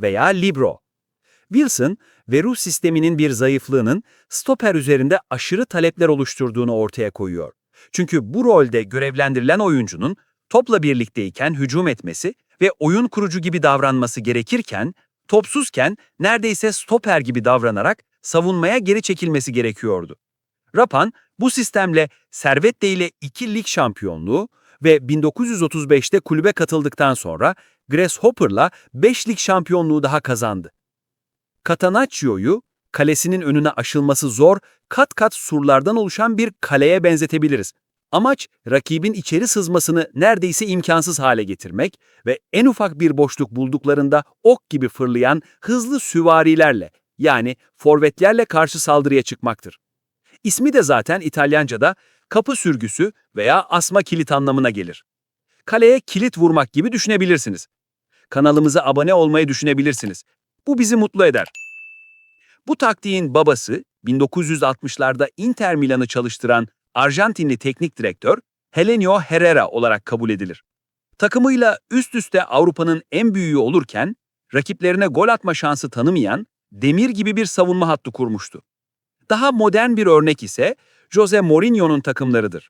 veya libero. Wilson, Veru sisteminin bir zayıflığının stoper üzerinde aşırı talepler oluşturduğunu ortaya koyuyor. Çünkü bu rolde görevlendirilen oyuncunun topla birlikteyken hücum etmesi ve oyun kurucu gibi davranması gerekirken, topsuzken neredeyse stoper gibi davranarak savunmaya geri çekilmesi gerekiyordu. Rapan bu sistemle Servette ile iki lig şampiyonluğu ve 1935'te kulübe katıldıktan sonra Grasshopper'la 5 lig şampiyonluğu daha kazandı. Catanaccio'yu kalesinin önüne aşılması zor, kat kat surlardan oluşan bir kaleye benzetebiliriz. Amaç rakibin içeri sızmasını neredeyse imkansız hale getirmek ve en ufak bir boşluk bulduklarında ok gibi fırlayan hızlı süvarilerle yani forvetlerle karşı saldırıya çıkmaktır. İsmi de zaten İtalyanca'da kapı sürgüsü veya asma kilit anlamına gelir. Kaleye kilit vurmak gibi düşünebilirsiniz. Kanalımıza abone olmayı düşünebilirsiniz. Bu bizi mutlu eder. Bu taktiğin babası 1960'larda Inter Milan'ı çalıştıran Arjantinli teknik direktör Helenio Herrera olarak kabul edilir. Takımıyla üst üste Avrupa'nın en büyüğü olurken rakiplerine gol atma şansı tanımayan demir gibi bir savunma hattı kurmuştu. Daha modern bir örnek ise Jose Mourinho'nun takımlarıdır.